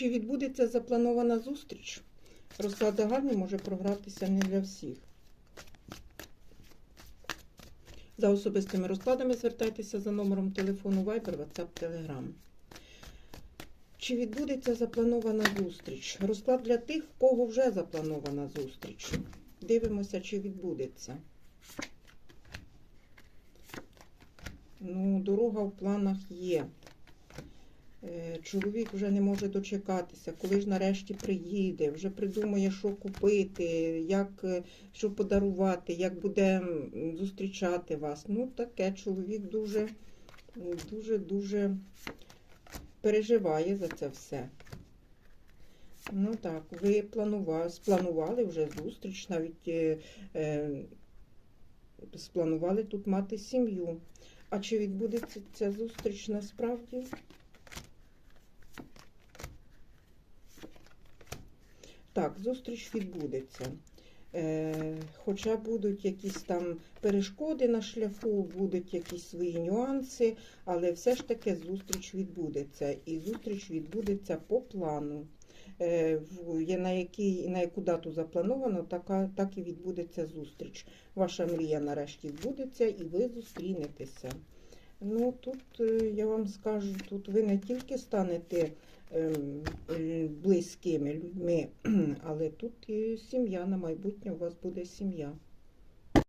Чи відбудеться запланована зустріч? Розклад загальний може програтися не для всіх. За особистими розкладами звертайтеся за номером телефону Viber, WhatsApp, Telegram. Чи відбудеться запланована зустріч? Розклад для тих, в кого вже запланована зустріч. Дивимося, чи відбудеться. Ну, дорога в планах є. Е, Чоловік вже не може дочекатися, коли ж нарешті приїде, вже придумає, що купити, як, е, що подарувати, як буде зустрічати вас. Ну, таке чоловік дуже, дуже, дуже переживає за це все. Ну так, ви планували, спланували вже зустріч, навіть е, е, спланували тут мати сім'ю. А чи відбудеться ця зустріч насправді? Так, зустріч відбудеться. Е, хоча будуть якісь там перешкоди на шляху, будуть якісь свої нюанси, але все ж таки зустріч відбудеться. І зустріч відбудеться по плану. Е, на, який, на яку дату заплановано, така, так і відбудеться зустріч. Ваша мрія нарешті відбудеться і ви зустрінетеся. Ну, тут е, я вам скажу, тут ви не тільки станете ем, е, близькими людьми, але тут і сім'я на майбутнє у вас буде сім'я.